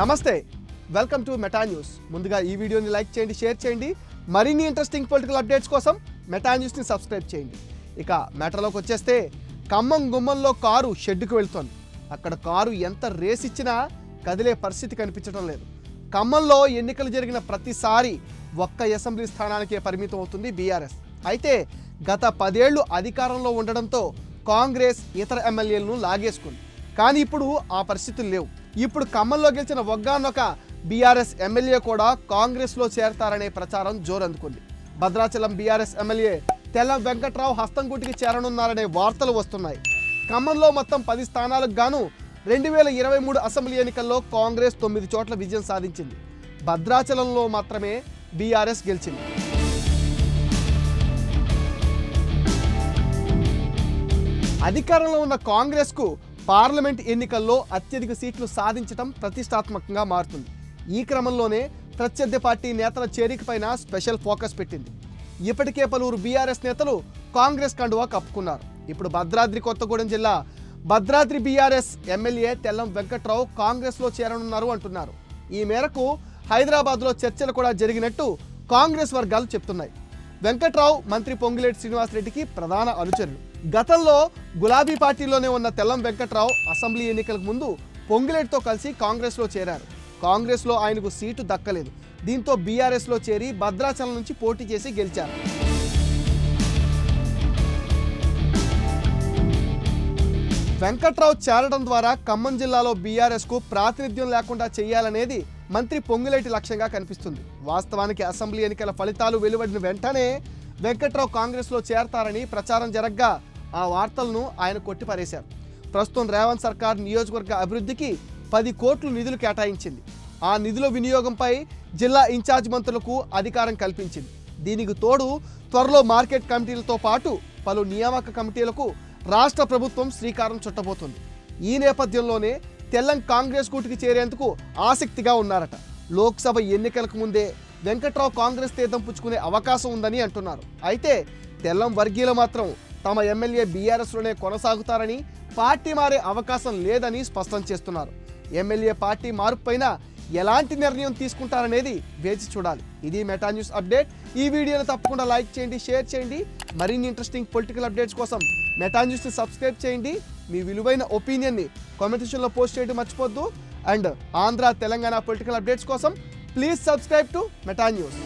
నమస్తే welcome to Meta news. ముందుగా ఈ వీడియోని లైక్ చేయండి షేర్ చేయండి. మరిన్ని ఇంట్రెస్టింగ్ పొలిటికల్ అప్డేట్స్ కోసం మెటా న్యూస్ని సబ్స్క్రైబ్ చేయండి. ఇక మ్యాటర్లోకి వచ్చేస్తే ఖమ్మం గుమ్మంలో కారు షెడ్డుకు వెళ్తోంది. అక్కడ కారు ఎంత రేస్ ఇచ్చినా కదిలే పరిస్థితి కనిపించడం లేదు. ఖమ్మంలో ఎన్నికలు జరిగిన ప్రతిసారి ఒక్క అసెంబ్లీ స్థానానికే పరిమితం అవుతుంది బీఆర్ఎస్. అయితే గత పదేళ్ళు అధికారంలో ఉండడంతో కాంగ్రెస్ ఇతర ఎమ్మెల్యేలను లాగేసుకుంది. కానీ ఇప్పుడు ఆ పరిస్థితులు లేవు. ఇప్పుడు ఖమ్మంలో గెలిచిన ఒగ్గానొక బీఆర్ఎస్ ఎమ్మెల్యే కూడా కాంగ్రెస్లో చేరతారనే ప్రచారం జోరందుకుంది. భద్రాచలం బీఆర్ఎస్ ఎమ్మెల్యే తెల్ల వెంకట్రావు హస్తంగుటికి చేరనున్నారనే వార్తలు వస్తున్నాయి. ఖమ్మంలో మొత్తం పది స్థానాలకు గాను రెండు వేల ఇరవై మూడు అసెంబ్లీ ఎన్నికల్లో కాంగ్రెస్ తొమ్మిది చోట్ల విజయం సాధించింది. భద్రాచలంలో మాత్రమే బీఆర్ఎస్ గెలిచింది. అధికారంలో ఉన్న కాంగ్రెస్కు పార్లమెంట్ ఎన్నికల్లో అత్యధిక సీట్లు సాధించడం ప్రతిష్టాత్మకంగా మారుతుంది. ఈ క్రమంలోనే ప్రత్యర్థి పార్టీ నేతల చేరికపైన స్పెషల్ ఫోకస్ పెట్టింది. ఇప్పటికే పలువురు బీఆర్ఎస్ నేతలు కాంగ్రెస్ కండువా కప్పుకున్నారు. ఇప్పుడు భద్రాద్రి కొత్తగూడెం జిల్లా భద్రాద్రి బీఆర్ఎస్ ఎమ్మెల్యే తెల్లం వెంకట్రావు కాంగ్రెస్లో చేరనున్నారు అంటున్నారు. ఈ మేరకు హైదరాబాద్లో చర్చలు కూడా జరిగినట్టు కాంగ్రెస్ వర్గాలు చెప్తున్నాయి. వెంకట్రావు మంత్రి పొంగిలేటి శ్రీనివాసరెడ్డికి ప్రధాన అనుచరులు. గతంలో గులాబీ పార్టీలోనే ఉన్న తెల్లం వెంకట్రావు అసెంబ్లీ ఎన్నికలకు ముందు పొంగిలేటితో కలిసి కాంగ్రెస్లో చేరారు. కాంగ్రెస్లో ఆయనకు సీటు దక్కలేదు. దీంతో బీఆర్ఎస్లో చేరి భద్రాచలం నుంచి పోటీ చేసి గెలిచారు. వెంకట్రావు చేరడం ద్వారా ఖమ్మం జిల్లాలో బీఆర్ఎస్కు ప్రాతినిధ్యం లేకుండా చేయాలనేది మంత్రి పొంగులేటి లక్ష్యంగా కనిపిస్తుంది. వాస్తవానికి అసెంబ్లీ ఎన్నికల ఫలితాలు వెలువడిన వెంటనే వెంకట్రావు కాంగ్రెస్లో చేరతారని ప్రచారం జరగ్గా ఆ వార్తలను ఆయన కొట్టిపారేశారు. ప్రస్తుతం రేవంత్ సర్కార్ నియోజకవర్గ అభివృద్ధికి పది కోట్లు నిధులు కేటాయించింది. ఆ నిధుల వినియోగంపై జిల్లా ఇన్ఛార్జ్ మంత్రులకు అధికారం కల్పించింది. దీనికి తోడు త్వరలో మార్కెట్ కమిటీలతో పాటు పలు నియామక కమిటీలకు రాష్ట్ర ప్రభుత్వం శ్రీకారం చుట్టబోతుంది. ఈ నేపథ్యంలోనే తెల్లం కాంగ్రెస్ కూటికి చేరేందుకు ఆసక్తిగా ఉన్నారట. లోక్సభ ఎన్నికలకు ముందే వెంకట్రావు కాంగ్రెస్ తీర్థం పుచ్చుకునే అవకాశం ఉందని అంటున్నారు. అయితే తెల్లం వర్గీయులు మాత్రం తమ ఎమ్మెల్యే బీఆర్ఎస్లోనే కొనసాగుతారని పార్టీ మారే అవకాశం లేదని స్పష్టం చేస్తున్నారు. ఎమ్మెల్యే పార్టీ మార్పుపైన ఎలాంటి నిర్ణయం తీసుకుంటారనేది వేచి చూడాలి. ఇది మెటా న్యూస్ అప్డేట్. ఈ వీడియోని తప్పకుండా లైక్ చేయండి షేర్ చేయండి. మరిన్ని ఇంట్రెస్టింగ్ పొలిటికల్ అప్డేట్స్ కోసం మెటా న్యూస్ని సబ్స్క్రైబ్ చేయండి. మీ విలువైన ఒపీనియన్ని కామెంట్ సెక్షన్లో పోస్ట్ చేయడం మర్చిపోద్దు and Andhra Telangana political updates కోసం please subscribe to Meta news.